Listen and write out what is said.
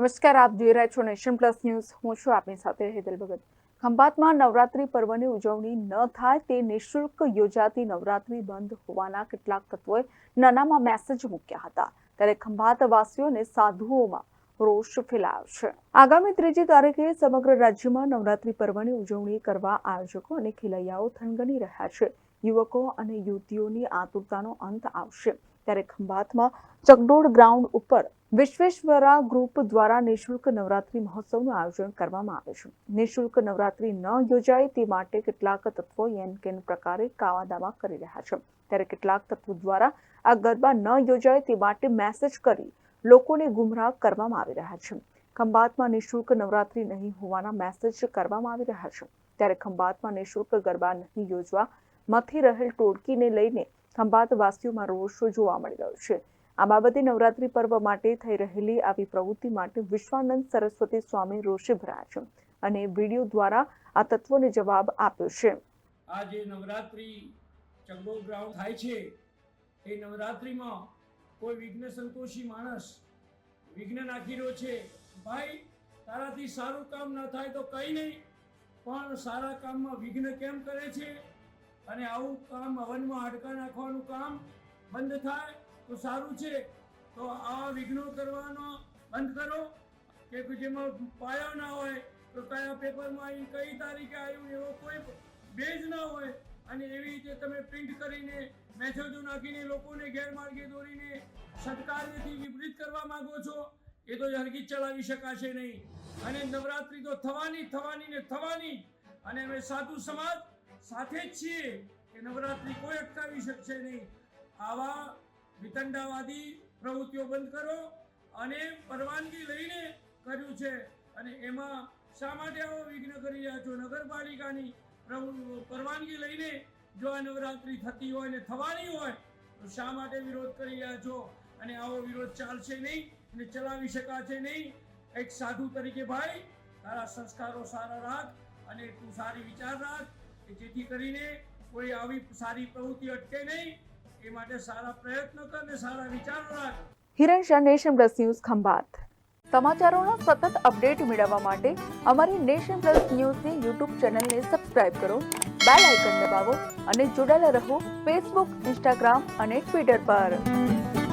નમસ્કાર, આપ જોઈ રહ્યા છો નેશન પ્લસ ન્યૂઝ. હું છું આપની સાથે હેદલ ભગત. ખંભાતમાં નવરાત્રી પર્વની ઉજવણી ન થાય તે નિઃશુલ્ક યોજાતી નવરાત્રી બંધ હોવાના કેટલાક તત્વોએ નાનામાં મેસેજ મૂક્યા હતા. ત્યારે ખંભાત વાસીઓને સાધુઓમાં રોષ ફેલાયો છે. આગામી ત્રીજી તારીખે સમગ્ર રાજ્યમાં નવરાત્રી પર્વની ઉજવણી કરવા આયોજકો અને ખેલૈયાઓ થનગની રહ્યા છે. યુવકો અને યુવતીઓની આતુરતાનો અંત આવશે. ત્યારે ખંભાતમાં ચકડોળ ગ્રાઉન્ડ ઉપર વિશ્વેશ્વરા ગ્રુપ દ્વારા નિઃશુલ્ક નવરાત્રી મહોત્સવનું આયોજન કરવામાં આવે છે. નિઃશુલ્ક નવરાત્રી ન યોજાય તે માટે કેટલાક તત્વો એન કેન પ્રકારે કાવાદાવા કરી રહ્યા છે. ત્યારે કેટલાક તત્વો દ્વારા આ ગરબા ન યોજાય તે માટે મેસેજ કરી લોકોને ગુમરાહ કરવામાં આવી રહ્યા છે. ખંભાતમાં નિઃશુલ્ક નવરાત્રી નહીં હોવાના મેસેજ કરવામાં આવી રહ્યા છે. ત્યારે ખંભાતમાં નિઃશુલ્ક ગરબા નહીં યોજવા મથી રહેલ ટોળકીને લઈને ખંભાતવાસીઓમાં રોષ જોવા મળી રહ્યો છે. આ બાબતે નવરાત્રી પર્વ માટે થઈ રહેલી આવી પ્રવૃત્તિ માટે વિશ્વાનંદ સરસ્વતી સ્વામી રોષે ભરાયા છે અને વીડિયો દ્વારા આ તત્વોને જવાબ આપ્યો છે. આ જે નવરાત્રી ચંગો ગ્રાઉન્ડ થાય છે, એ નવરાત્રીમાં કોઈ વિઘ્ન સંતોષી માણસ વિઘ્ન નાખી રહ્યો છે, ભાઈ, તારાથી સારું કામ ન થાય તો કંઈ નહીં, પણ સારા કામમાં વિઘ્ન કેમ કરે છે? અને આવું કામ હવનમાં હાડકા નાખવાનું કામ બંધ થાય તો સારું છે. તો આ વિઘ્નો કરવાનો બંધ કરો. કે જેમાં પાયો ના હોય તો કયા પેપરમાં એ કઈ તારીખે આવ્યું એવો કોઈ બેઝ ના હોય. અને એવી રીતે તમે પ્રિન્ટ કરીને મેસેજો નાખીને લોકોને ગેરમાર્ગે દોરીને સત્કાર્યથી વિપરીત કરવા માગો છો, એ તો હરગીજ ચલાવી શકાશે નહીં. અને નવરાત્રિ તો થવાની થવાની ને થવાની. અને અમે સાધુ સમાજ સાથે જ છીએ કે નવરાત્રિ કોઈ અટકાવી શકશે નહીં. આવા વિતંડાવાદી પ્રવૃત્તિઓ બંધ કરો અને પરવાનગી લઈને કર્યું છે. અને એમાં શા માટે આવો વિઘ્ન કરી રહ્યા છો? નગરપાલિકાની પરવાનગી લઈને જો આ નવરાત્રિ થતી હોય ને થવાની હોય, તો શા માટે વિરોધ કરી રહ્યા છો? અને આવો વિરોધ ચાલશે નહીં અને ચલાવી શકાશે નહીં. એક સાધુ તરીકે ભાઈ, તારા સંસ્કારો સારા રાખ અને તું સારી વિચાર રાખ. કે જેથી કરીને કોઈ આવી સારી પ્રવૃત્તિ અટકે નહીં, એ માટે સારા પ્રયત્નો કર અને સારા વિચારો રાખ. Hiran Shah nation plus news Khambhat. સમાચારોના સતત અપડેટ મેળવવા માટે અમારી નેશન પ્લસ ન્યૂઝની યુટ્યુબ ચેનલને સબસ્ક્રાઇબ કરો, બેલ આઇકન દબાવો અને જોડાયેલા રહો ફેસબુક, ઇન્સ્ટાગ્રામ અને ટ્વિટર પર.